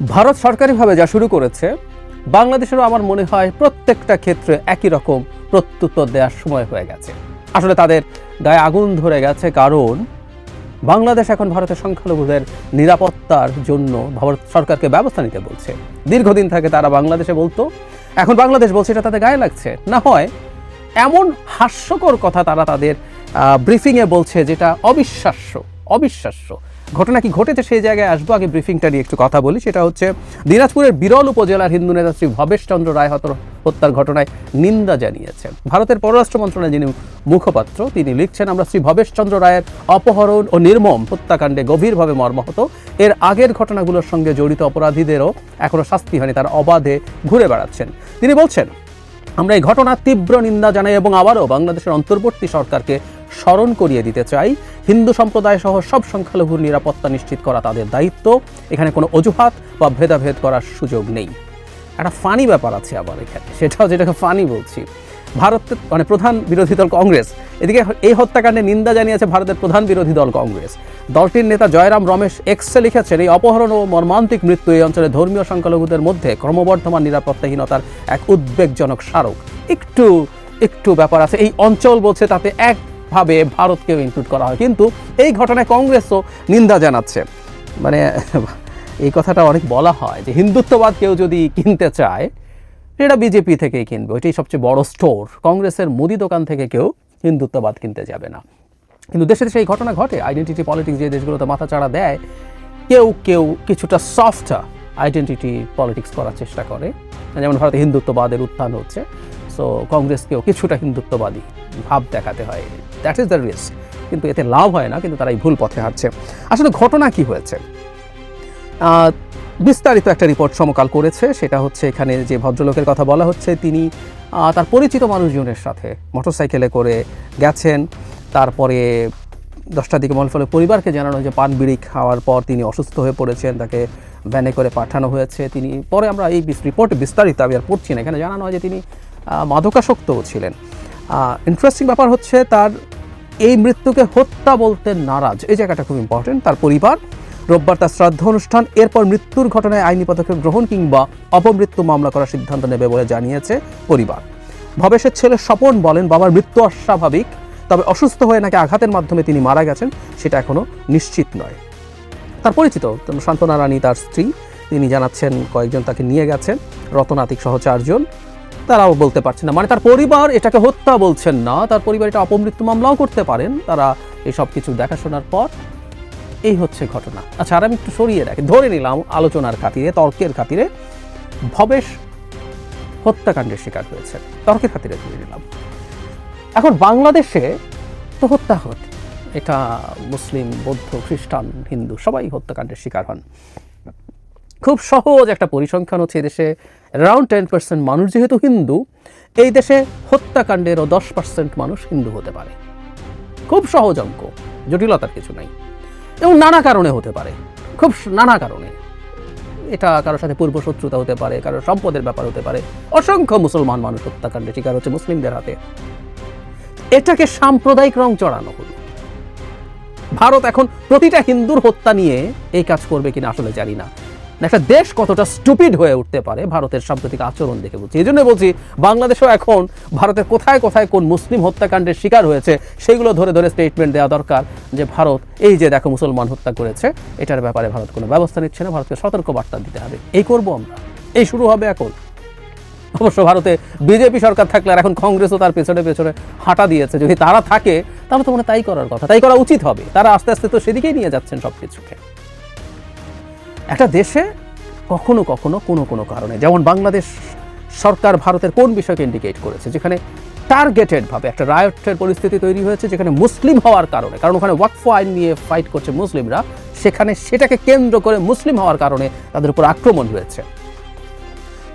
ভারত সরকারিভাবে যা শুরু করেছে, বাংলাদেশেরও আমার মনে হয় প্রত্যেকটা ক্ষেত্রে একই রকম প্রত্যুত্তর দেওয়ার সময় হয়ে গেছে। আসলে তাদের গায়ে আগুন ধরে গেছে কারণ, বাংলাদেশ এখন ভারতের সংখ্যালঘুদের নিরাপত্তার জন্য ভারত সরকারকে ব্যবস্থা নিতে বলছে। দীর্ঘদিন থেকে তারা বাংলাদেশে বলতো, এখন বাংলাদেশ বলছে এটা তাদের গায়ে লাগছে। না হয় এমন হাস্যকর কথা তারা তাদের ব্রিফিংয়ে বলছে যেটা অবিশ্বাস্য অবিশ্বাস্য। ঘটনা কি ঘটেছে সেই জায়গায় আসব। আগে ব্রিফিংটা নিয়ে একটু কথা বলি। সেটা হচ্ছে দিনাজপুরের বিরল উপজেলার হিন্দু নেতা শ্রী ভবেশ চন্দ্র রায় হত- হত্যার ঘটনায় নিন্দা জানিয়েছেন। ভারতের পররাষ্ট্র মন্ত্রণালয় যিনি মুখপাত্র, তিনি লিখছেন, আমরা শ্রী ভবেশ চন্দ্র রায়ের অপহরণ ও নির্মম হত্যাকাণ্ডে গভীরভাবে মর্মাহত। এর আগের ঘটনাগুলোর সঙ্গে জড়িত অপরাধীদেরও এখনও শাস্তি হয়নি, তারা অবাধে ঘুরে বেড়াচ্ছেন। তিনি বলছেন, আমরা এই ঘটনার তীব্র নিন্দা জানাই এবং আবারও বাংলাদেশের অন্তর্বর্তী সরকারকে স্মরণ করিয়ে দিতে চাই। হিন্দু সম্প্রদায় সহ সব সংখ্যালঘুর নিরাপত্তা নিশ্চিত করা তাদের দায়িত্ব। এখানে কোনো অজুহাত বা ভেদাভেদ করার সুযোগ নেই। একটা ফানি ব্যাপার আছে আবার এখানে। সেটাও যেটাকে ফানি বলছি। ভারতের মানে প্রধান বিরোধী দল কংগ্রেস। এদিকে এই হত্যাকাণ্ডে নিন্দা জানিয়েছে ভারতের প্রধান বিরোধী দল কংগ্রেস। দলটির নেতা জয়রাম রমেশ এক্সে লিখেছেন, এই অপহরণ ও মর্মান্তিক মৃত্যু এই অঞ্চলে ধর্মীয় সংখ্যালঘুদের মধ্যে ক্রমবর্ধমান নিরাপত্তাহীনতার এক উদ্বেগজনক স্মারক। একটু একটু ব্যাপার আছে। এই অঞ্চল বলছে তাতে একভাবে ভারতকেও ইনক্লুড করা হয়। কিন্তু এই ঘটনায় কংগ্রেসও নিন্দা জানাচ্ছে। মানে এই কথাটা অনেক বলা হয় যে হিন্দুত্ববাদ কেউ যদি কিনতে চায়, সেটা বিজেপি থেকেই কিনবে। ওইটাই সবচেয়ে বড় স্টোর। কংগ্রেসের মুদি দোকান থেকে কেউ হিন্দুত্ববাদ কিনতে যাবে না। কিন্তু দেশে দেশে এই ঘটনা ঘটে। আইডেন্টিটি পলিটিক্স যে দেশগুলোতে মাথা চাড়া দেয়, কেউ কেউ কিছুটা সফট আইডেন্টিটি পলিটিক্স করার চেষ্টা করে। যেমন ভারতে হিন্দুত্ববাদের উত্থান হচ্ছে। সো কংগ্রেসকেও কিছুটা হিন্দুত্ববাদী ভাব দেখাতে হয়। দ্যাট ইজ দ্য রিস্ক কিন্তু এতে লাভ হয় না, কিন্তু তারা এই ভুল পথে হাঁটছে। আসলে ঘটনা কি হয়েছে? বিস্তারিত একটা রিপোর্ট সমকাল করেছে। সেটা হচ্ছে এখানে যে ভদ্রলোকের কথা বলা হচ্ছে, তিনি তার পরিচিত মানুষজনের সাথে মোটরসাইকেলে করে গেছেন। তারপরে দশটার দিকে মনে ফলে পরিবারকে জানানো যে পান বিড়ি খাওয়ার পর তিনি অসুস্থ হয়ে পড়েছেন, তাকে ভ্যানে করে পাঠানো হয়েছে। তিনি, পরে আমরা এই রিপোর্ট বিস্তারিত আমি আর পড়ছি না। এখানে জানানো হয় যে তিনি মাদকাসক্তও ছিলেন। ইন্টারেস্টিং ব্যাপার হচ্ছে তার এই মৃত্যুকে হত্যা বলতে নারাজ। এই জায়গাটা খুব ইম্পর্টেন্ট তার পরিবার, রোববার তার শ্রাদ্ধ অনুষ্ঠান, এরপর মৃত্যুর ঘটনায় আইনি পদক্ষেপ গ্রহণ কিংবা অপমৃত্যু মামলা করার সিদ্ধান্ত নেবে বলে জানিয়েছে পরিবার। ভবেশের ছেলে স্বপন বলেন, বাবার মৃত্যু অস্বাভাবিক, তবে অসুস্থ হয়ে নাকি আঘাতের মাধ্যমে তিনি মারা গেছেন, সেটা এখনও নিশ্চিত নয়। তার পরিচিত শান্তনা রানী তার স্ত্রী, তিনি জানাচ্ছেন কয়েকজন তাকে নিয়ে গেছেন রতনাতিক সহ চারজন। তারাও বলতে পারছে না। মানে তার পরিবার এটাকে হত্যা বলছেন না, তার পরিবার এটা অপমৃত্যু মামলাও করতে পারেন, তারা এই সব কিছু দেখাশোনার পর এই হচ্ছে ঘটনা। আচ্ছা আর আমি একটু সরিয়ে রাখি, ধরে নিলাম আলোচনার খাতিরে, তর্কের খাতিরে ভবেশ হত্যাকাণ্ডের শিকার হয়েছে। তর্কের খাতিরে ধরে নিলাম। এখন বাংলাদেশে তো হত্যা হত এটা মুসলিম, বৌদ্ধ, খ্রিস্টান, হিন্দু সবাই হত্যাকাণ্ডের শিকার হন। খুব সহজ একটা পরিসংখ্যান হচ্ছে এদেশে অ্যারাউন্ড টেন পার্সেন্ট মানুষ যেহেতু হিন্দু, এই দেশে হত্যাকাণ্ডেরও দশ পার্সেন্ট মানুষ হিন্দু হতে পারে। খুব সহজ অঙ্ক, জটিলতার কিছু নাই। এবং নানা কারণে হতে পারে, খুব নানা কারণে। এটা কারোর সাথে পূর্ব শত্রুতা হতে পারে, কারোর সম্পদের ব্যাপার হতে পারে। অসংখ্য মুসলমান মানুষ হত্যাকাণ্ডে শিকার হচ্ছে মুসলিমদের হাতে। এটাকে সাম্প্রদায়িক রং চড়ানো হলো। ভারত এখন প্রতিটা হিন্দুর হত্যা নিয়ে এই কাজ করবে কিনা আসলে জানি না। একটা দেশ কতটা স্টুপিড হয়ে উঠতে পারে ভারতের সাম্প্রতিক আচরণ দেখে বলছি এই জন্য বলছি, বাংলাদেশও এখন ভারতের কোথায় কোথায় কোন মুসলিম হত্যাকাণ্ডের শিকার হয়েছে সেগুলো ধরে ধরে স্টেটমেন্ট দেওয়া দরকার যে ভারত, এই যে দেখো মুসলমান হত্যা করেছে, এটার ব্যাপারে ভারত কোনো ব্যবস্থা নিচ্ছে না, ভারতকে সতর্ক বার্তা দিতে হবে। এই করব আমরা। এই শুরু হবে এখন। অবশ্য ভারতে বিজেপি সরকার থাকলে আর এখন কংগ্রেসও তার পেছনে পেছনে হাঁটা দিয়েছে। যদি তারা থাকে, তাহলে তো মনে তাই করার কথা। তাই করা উচিত হবে। তারা আস্তে আস্তে তো সেদিকেই নিয়ে যাচ্ছেন সব কিছুকে একটা দেশে কখনো কখনো কোনো কোনো কারণে, যেমন বাংলাদেশ সরকার ভারতের কোন বিষয়কে ইন্ডিকেট করেছে, যেখানে টার্গেটেড ভাবে একটা রায়টের পরিস্থিতি তৈরি হয়েছে, যেখানে মুসলিম হওয়ার কারণে, কারণ ওখানে ওয়াকফ আইন নিয়ে ফাইট করছে মুসলিমরা, সেখানে সেটাকে কেন্দ্র করে মুসলিম হওয়ার কারণে তাদের উপর আক্রমণ হয়েছে।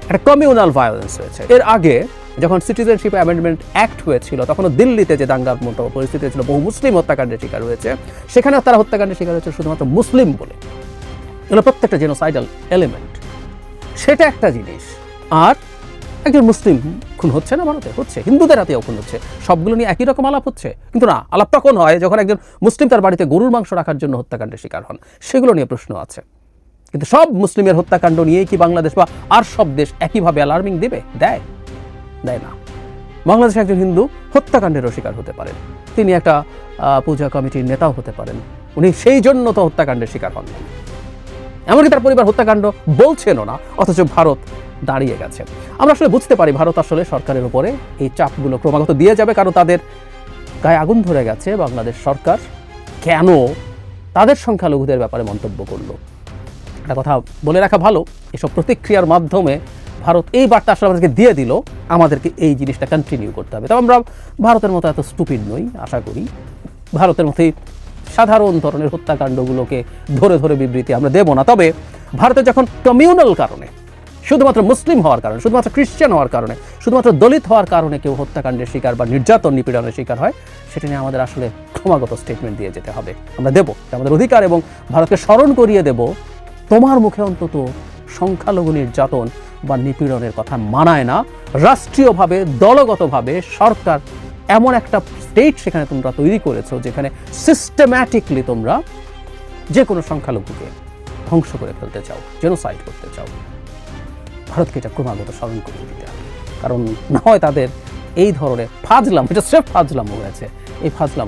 একটা কমিউনাল ভায়োলেন্স হয়েছে। এর আগে যখন সিটিজেনশিপ অ্যামেন্ডমেন্ট অ্যাক্ট হয়েছিল, তখনও দিল্লিতে যে দাঙ্গার মতো পরিস্থিতি ছিল বহু মুসলিম হত্যাকাণ্ডের শিকার হয়েছে সেখানে তারা হত্যাকাণ্ডের শিকার হয়েছে শুধুমাত্র মুসলিম বলে। এগুলো প্রত্যেকটা জেনোসাইডাল এলিমেন্ট সেটা একটা জিনিস। আর একজন মুসলিম খুন হচ্ছে না ভারতে হচ্ছে। হিন্দুদের হাতেও খুন হচ্ছে। সবগুলো নিয়ে একই রকম আলাপ হচ্ছে। কিন্তু না, আলাপ তখন হয় যখন একজন মুসলিম তার বাড়িতে গরুর মাংস রাখার জন্য হত্যাকাণ্ডের শিকার হন। সেগুলো নিয়ে প্রশ্ন আছে। কিন্তু সব মুসলিমের হত্যাকাণ্ড নিয়েই কি বাংলাদেশ বা আর সব দেশ একইভাবে অ্যালার্মিং দেবে? দেয়। দেয় না। বাংলাদেশে একজন হিন্দু হত্যাকাণ্ডেরও শিকার হতে পারেন। তিনি একটা পূজা কমিটির নেতাও হতে পারেন। উনি সেই জন্য তো হত্যাকাণ্ডের শিকার হন। এমনকি তার পরিবার হত্যাকাণ্ড বলছেনও না, অথচ ভারত দাঁড়িয়ে গেছে। আমরা আসলে বুঝতে পারি, ভারত আসলে সরকারের উপরে এই চাপগুলো ক্রমাগত দিয়ে যাবে, কারণ তাদের গায়ে আগুন ধরে গেছে বাংলাদেশ সরকার। কেন? তাদের সংখ্যালঘুদের ব্যাপারে মন্তব্য করল। একটা কথা বলে রাখা ভালো, এসব প্রতিক্রিয়ার মাধ্যমে ভারত এই বার্তা আসলে আমাদেরকে দিয়ে দিল, আমাদেরকে এই জিনিসটা কন্টিনিউ করতে হবে। তবে আমরা ভারতের মতো এত স্টুপিড নই, আশা করি। ভারতের মতোই সাধারণ ধরনের হত্যাকাণ্ডগুলোকে ধরে ধরে বিবৃতি আমরা দেব না। তবে ভারতের যখন কমিউনাল কারণে, শুধুমাত্র মুসলিম হওয়ার কারণে, শুধুমাত্র খ্রিস্টান হওয়ার কারণে, শুধুমাত্র দলিত হওয়ার কারণে কেউ হত্যাকাণ্ডের শিকার বা নির্যাতন নিপীড়নের শিকার হয়, সেটা নিয়ে আমাদের আসলে ক্রমাগত স্টেটমেন্ট দিয়ে যেতে হবে। আমরা দেব আমাদের অধিকার এবং ভারতকে স্মরণ করিয়ে দেব, তোমার মুখে অন্তত সংখ্যালঘু নির্যাতন বা নিপীড়নের কথা মানায় না। রাষ্ট্রীয়ভাবে, দলগতভাবে সরকার এমন একটা স্টেট সেখানে তোমরা তৈরি করেছ, যেখানে সিস্টেম্যাটিকলি তোমরা যে কোনো সংখ্যালঘুকে ধ্বংস করে ফেলতে চাও জেনোসাইড করতে চাও। ভারতকে এটা ক্রমাগত স্মরণ করিয়ে দিতে কারণ না হয় তাদের এই ধরনের ফাজলাম, এটা স্রেফ ফাজলাম হয়েছে। এই ফাজলাম